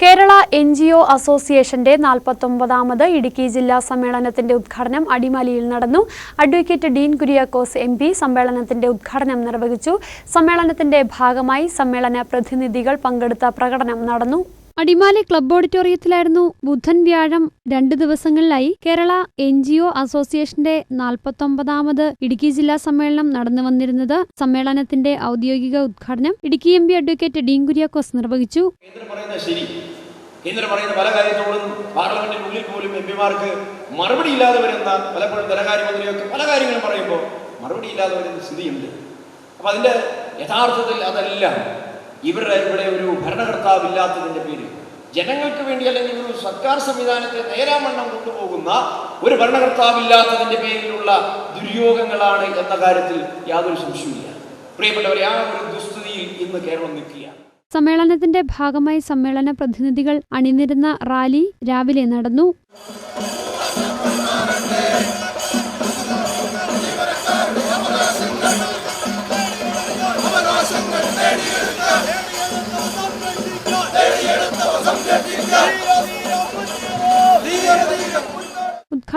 Kerala N G O അസോസിയേഷന്റെ നാൽപ്പത്തൊമ്പതാമത് ഇടുക്കി ജില്ലാ സമ്മേളനത്തിന്റെ ഉദ്ഘാടനം അടിമാലിയിൽ നടന്നു. Advocate Dean Kuriakose M P സമ്മേളനത്തിന്റെ ഉദ്ഘാടനം നിർവഹിച്ചു. സമ്മേളനത്തിന്റെ ഭാഗമായി സമ്മേളന പ്രതിനിധികൾ പങ്കെടുത്ത പ്രകടനം നടന്നു. അടിമാലി ക്ലബ് ഓഡിറ്റോറിയത്തിലായിരുന്നു ബുധൻ വ്യാഴം രണ്ട് ദിവസങ്ങളിലായി കേരള എൻ ജി ഒ അസോസിയേഷന്റെ നാൽപ്പത്തൊമ്പതാമത് ഇടുക്കി ജില്ലാ സമ്മേളനം നടന്നു വന്നിരുന്നത് സമ്മേളനത്തിന്റെ ഔദ്യോഗിക ഉദ്ഘാടനം Idukki M P advocate Dean Kuriakose നിർവഹിച്ചു. കേന്ദ്രം പറയുന്ന പല കാര്യത്തോടും പാർലമെന്റിനുള്ളിൽ പോലും എം പിമാർക്ക് മറുപടി ഇല്ലാതെ വരുന്ന പലപ്പോഴും ധനകാര്യമന്ത്രിയൊക്കെ പല കാര്യങ്ങളും പറയുമ്പോൾ മറുപടി ഇല്ലാതെ വരുന്ന സ്ഥിതിയുണ്ട്. അപ്പൊ അതിന്റെ യഥാർത്ഥത്തിൽ അതെല്ലാം. ഇവരുടെ ഇവിടെ ഒരു ഭരണകർത്താവില്ലാത്തതിന്റെ പേരിൽ. ജനങ്ങൾക്ക് വേണ്ടി അല്ലെങ്കിൽ ഒരു സർക്കാർ സംവിധാനത്തെ നേരാമണ്ണം കൊണ്ടുപോകുന്ന ഒരു ഭരണകർത്താവില്ലാത്തതിന്റെ പേരിലുള്ള ദുര്യോഗങ്ങളാണ് എന്ന കാര്യത്തിൽ യാതൊരു സംശയവുമില്ല. പ്രിയപ്പെട്ടവരെ ആ ഒരു ദുസ്ഥിതിയിൽ ഇന്ന് കേരളം നിൽക്കുകയാണ്. സമ്മേളനത്തിന്റെ ഭാഗമായി സമ്മേളന പ്രതിനിധികൾ അണിനിരുന്ന റാലി രാവിലെ നടന്നു.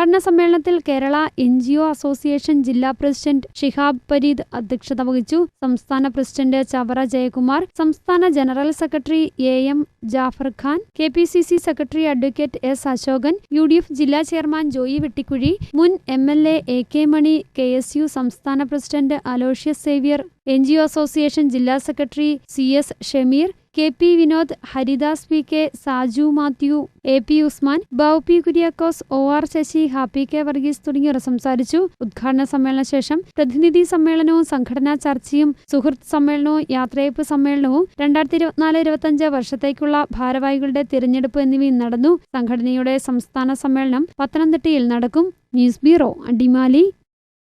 ഉദ്ഘാടന സമ്മേളനത്തിൽ Kerala N G O association ജില്ലാ പ്രസിഡന്റ് ഷിഹാബ് പരീദ് അധ്യക്ഷത വഹിച്ചു. സംസ്ഥാന പ്രസിഡന്റ് ചവറ ജയകുമാർ സംസ്ഥാന general secretary A M Jafar Khan K P C C secretary advocate S Ashokan U D F ജില്ലാ ചെയർമാൻ ജോയി വെട്ടിക്കുഴി മുൻ M L A A K Mani K S U സംസ്ഥാന president Aloysius Xavier N G O association ജില്ലാ secretary C S Shameer K P Vinod Haridas P K Saju Mathew A P Usman Bow P Kuriakose O R Sasi Happy K Varghese തുടങ്ങിയവർ സംസാരിച്ചു. ഉദ്ഘാടന സമ്മേളന ശേഷം പ്രതിനിധി സമ്മേളനവും സംഘടനാ ചർച്ചയും സുഹൃത്ത് സമ്മേളനവും യാത്രയപ്പ് സമ്മേളനവും രണ്ടായിരത്തി ഇരുപത്തിനാല് ഇരുപത്തിയഞ്ച് വർഷത്തേക്കുള്ള ഭാരവാഹികളുടെ തിരഞ്ഞെടുപ്പ് എന്നിവയും നടന്നു. സംഘടനയുടെ സംസ്ഥാന സമ്മേളനം പത്തനംതിട്ടയിൽ നടക്കും. News bureau Adimali.